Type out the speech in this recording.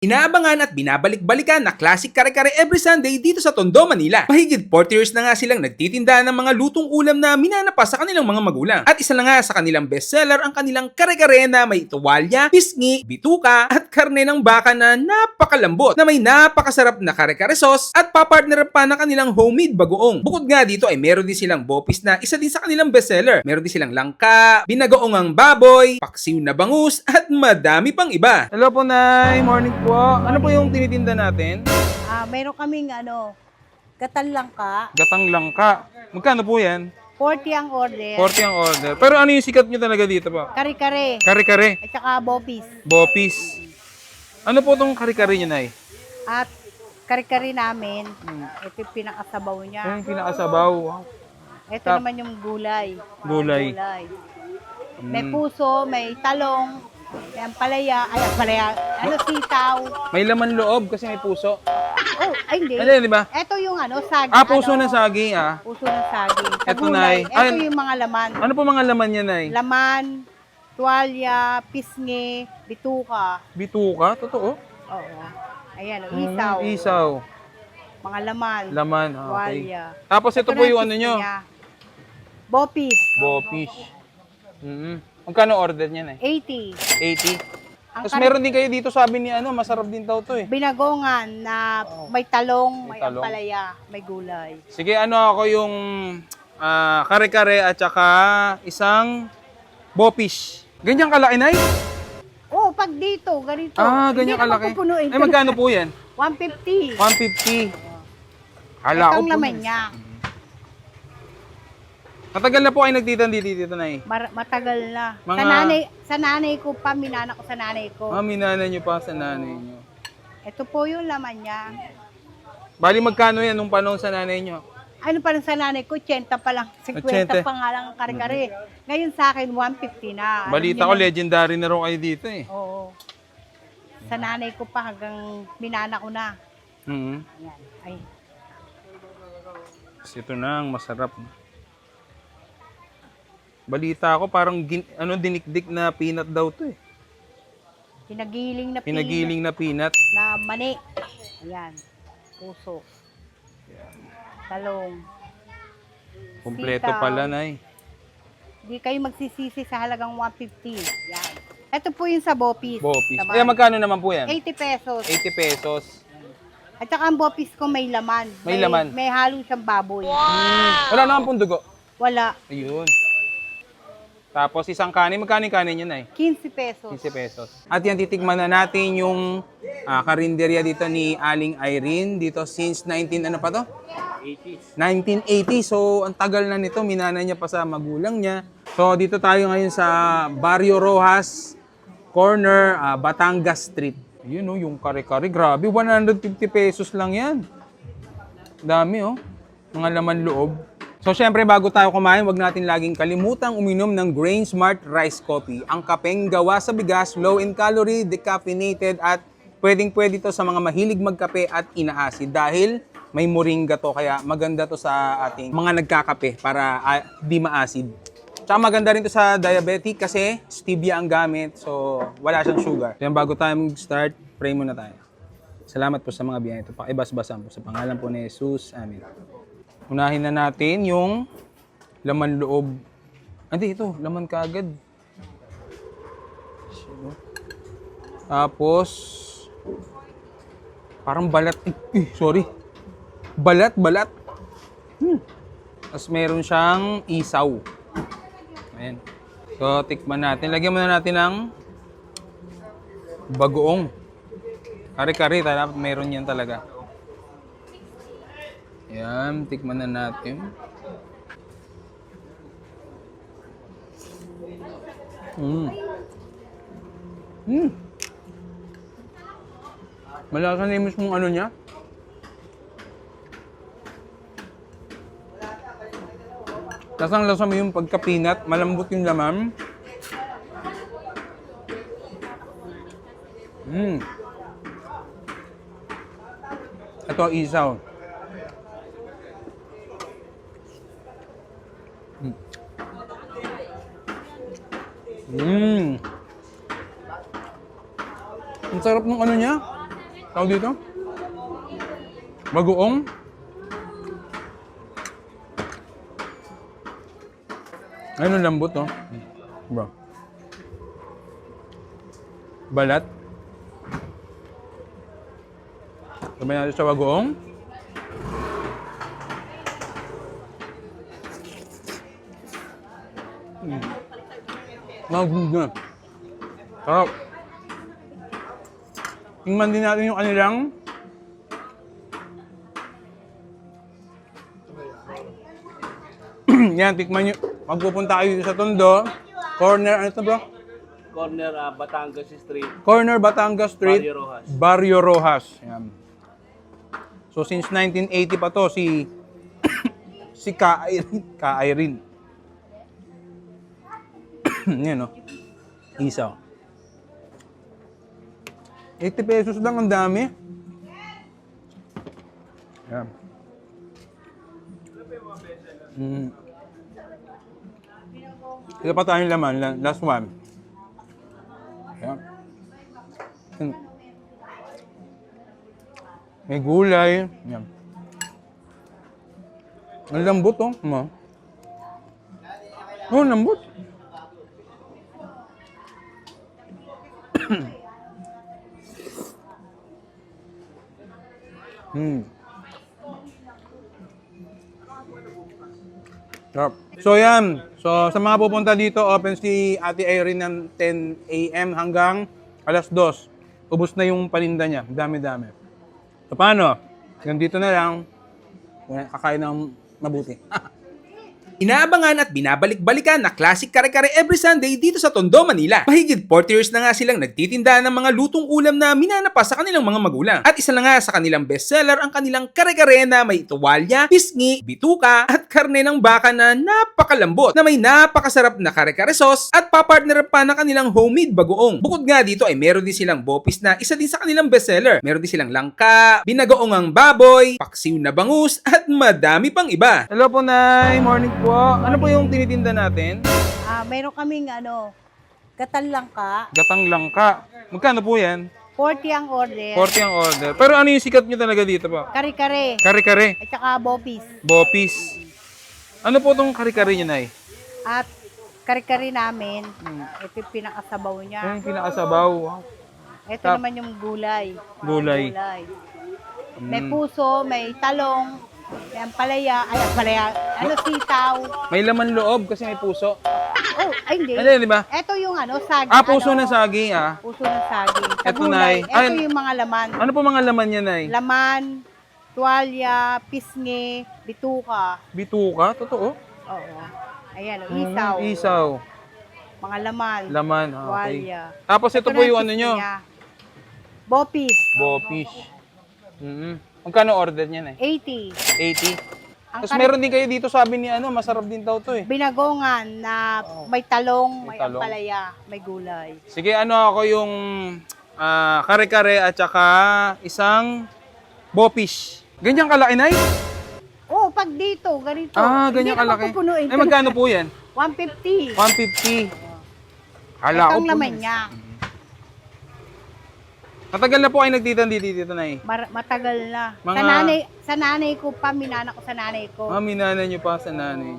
Inaabangan at binabalik-balikan na classic kare-kare every Sunday dito sa Tondo, Manila. Mahigit 40 years na nga silang nagtitinda ng mga lutong ulam na minanapa sa kanilang mga magulang. At isa na nga sa kanilang bestseller ang kanilang kare-kare na may tuwalya, pisngi, bituka at karne ng baka na napakalambot na may napakasarap na kare-kare sauce at papartner pa ng kanilang homemade bagoong. Bukod nga dito ay meron din silang bopis na isa din sa kanilang bestseller. Meron din silang langka, binagoong ang baboy, paksiw na bangus at madami pang iba. Hello po, Nay. Morning po. Ano po yung tinitinda natin? Ah, meron kaming ano, gatan lang ka, Gatang langka. Magkano po yan? 40 ang order, 40 ang order. Pero ano yung sikat nyo talaga dito po? kare-kare, Kare-kare. at saka bopis. Bopis. Ano po tong kare-kare nyo, Nay? At kare-kare namin, ito yung pinakasabaw niya. Ano yung pinakasabaw? Ito Tap- naman yung gulay. Gulay. Gulay. May puso, may talong, may ampalaya, ay ampalaya, ano sitaw. May laman loob kasi may puso. Oh, ay hindi. Ano yun, di ba? Ito yung ano, saging. Ah, puso ano, ng saging, ah. Puso ng saging. Sa Ito, gulay, Nay. ito Ay- yung mga laman. Ano po mga laman niya, Nay? Laman, tuwalya, pisngi, bituka. Bituka? Totoo? Oo. Ayan, oh, isaw. Mm, isaw. Mga laman. Laman. ah, okay. Tuwalya. Tapos ito, Ito po na yung ano pisngi nyo. niya. Bopis. Bopish. Mm Magkano order niya, Nay? 80. 80. Ang Tapos kar- meron din kayo dito, sabi ni ano, masarap din daw to eh. Binagongan na may talong, May may, talong. ampalaya, may gulay. Sige, ano ako yung ah, kare-kare at saka isang bopish. Ganyan kalaki, Nay? Oh, pag dito, ganito. Ah, Hindi ganyan naman kalaki. pupunuin Ay, magkano po yan? 150. 150. Hala Ito ko ang po. laman niya. Matagal na po kayo nagtitandi dito, Nay. Mar- matagal na. Sa Mga- nanay, sa nanay ko pa, minana ko sa nanay ko. Ah, minana nyo pa sa nanay nyo. Ito po yung laman niya. Bali, magkano yan nung panahon sa nanay nyo? Ano pa lang sa nanay ko, 80 pa lang. 50 80. pa nga lang ang kare-kare. Ngayon sa akin, 150 na. Alam Balita niyo ko, na- legendary na raw kayo dito eh. Oo. Sa nanay ko pa hanggang minana ko na. Mhm. Ayan. Ay, Tapos ito na ang masarap. Balita ko, parang gin, ano, dinikdik na peanut daw to eh. pinagiling na Pinagiling na peanut. na mani. Ayan. Puso. Talong. Kompleto Sitaw. pala, Nay. Di kayo magsisisi sa halagang 150. Yan. Ito po yung sa Bopis. Bopis. Naman. Kaya magkano naman po yan? 80 pesos. 80 pesos. At saka ang Bopis ko may laman. May laman. May halo siyang baboy. Wala naman pong dugo. Wala. Ayun. Tapos isang kanin. Magkano yung kanin yun, Nay? 15 pesos. 15 pesos. At yan, titikman na natin yung ah, karinderya dito ni Aling Irene. Dito since 19, ano pa to? 1980. So, ang tagal na nito. Minana niya pa sa magulang niya. So, dito tayo ngayon sa Barrio Rojas, corner, ah, Batangas Street. Yun oh, yung kare-kare. Grabe, 150 pesos lang yan. Dami oh. Mga laman loob. So syempre bago tayo kumain, wag natin laging kalimutang uminom ng Grain Smart Rice Coffee. Ang kapeng gawa sa bigas, low in calorie, decaffeinated at pwedeng pwede to sa mga mahilig magkape at inaasid dahil may moringa to kaya maganda to sa ating mga nagkakape para ah, di maasid. Tsaka maganda rin to sa diabetic kasi stevia ang gamit so wala siyang sugar. Kaya bago tayo mag-start, pray muna tayo. Salamat po sa mga biyaya ito. Pakibas-basan po sa pangalan po ni Jesus. Amen. Unahin na natin yung laman loob. Hindi, ito. Laman kaagad. So, Tapos, parang balat. Eh, sorry. Balat, balat. Hmm. Tapos meron siyang isaw. Ayan. So, tikman natin. Lagyan muna natin ng bagoong. Kare-kare, meron yan talaga. Yan, tikman na natin. Mm. Mm. Malasa na yung mismong ano niya. Lasang lasa mo yung pagka-peanut, malambot yung laman. Mm. Ito, isaw. Mm. Ang sarap ng ano niya. tawag dito? Bagoong. Ayun lambot, oh. Diba? Balat. Sabay natin sa bagoong. Mm. Maganda. Sarap. Tingnan din natin yung kanilang Yan, tikman nyo. Magpupunta kayo sa Tondo. Corner, ano to bro? corner ah, Batangas Street, Corner Batangas Street. Barrio Rojas. Barrio Rojas. Yan. So since 1980 pa to si si Ka. Ka Irene. Yan no. Isa. 80 pesos lang ang dami. Yan. Mm. Ito pa tayong laman. la- Last one. Yan. May gulay. Yan. Ang lambot, oh. Ma. Oh, lambot. Hmm. Sarap. So yan. So sa mga pupunta dito, open si Ate Irene ng 10 a.m. hanggang alas 2. Ubus na yung paninda niya. Dami-dami. So paano? Ganito na lang. Kakain ng mabuti. Inaabangan at binabalik-balikan na classic kare-kare every Sunday dito sa Tondo, Manila. Mahigit 40 years na nga silang nagtitinda ng mga lutong ulam na minanapa sa kanilang mga magulang. At isa na nga sa kanilang bestseller ang kanilang kare-kare na may tuwalya, pisngi, bituka at karne ng baka na napakalambot na may napakasarap na kare-kare sauce at papartner pa ng kanilang homemade bagoong. Bukod nga dito ay meron din silang bopis na isa din sa kanilang bestseller. Meron din silang langka, binagoong ang baboy, paksiw na bangus at madami pang iba. Hello po, Nay. Morning po. Ano po yung tinitinda natin? Ah, meron kaming ano, gatal lang ka, Gatang langka. Magkano po yan? 40 ang order, 40 ang order. Pero ano yung sikat nyo talaga dito po? kare-kare, Kare-kare. at saka bopis. Bopis. Ano po tong kare-kare nyo, Nay? At kare-kare namin, ito yung pinakasabaw niya. Yung pinakasabaw. Wow. Ito Tap- naman yung gulay. Gulay. Gulay. May puso, may talong, may ampalaya, ay ampalaya, ano sitaw. May laman loob kasi may puso. Oh, ay hindi. Ano yun, di ba? Ito yung ano, saging. Ah, puso ano, ng saging, ah. Puso ng saging. Sa Ito, gulay, Nay. ito Ay- yung mga laman. Ano po mga laman niya, Nay? Laman, tuwalya, pisngi, bituka. Bituka? Totoo? Oo. Ayan, oh, isaw. Mm, isaw. Mga laman. Laman. ah, okay. Tuwalya. Tapos ito, Ito po na yung ano nyo. niya. Bopis. Bopish. Mm Magkano order niya, Nay? 80. 80. Ang Tapos kare- meron din kayo dito sabi ni ano, masarap din daw to eh. Binagongan na may talong, May may, talong. ampalaya, may gulay. Sige, ano ako yung ah, kare-kare at saka isang bopish. Ganyan kalaki, Nay? Oh, pag dito, ganito. Ah, Hindi ganyan naman kalaki. pupunuin. Eh, magkano po yan? 150. 150. Hala ko Itong po. laman niya. Matagal na po kayo nagtitindi dito, Nay. Mar- matagal na. Sa Mga- nanay, sa nanay ko pa, minana ko sa nanay ko. Ah, minana niyo pa sa nanay niyo.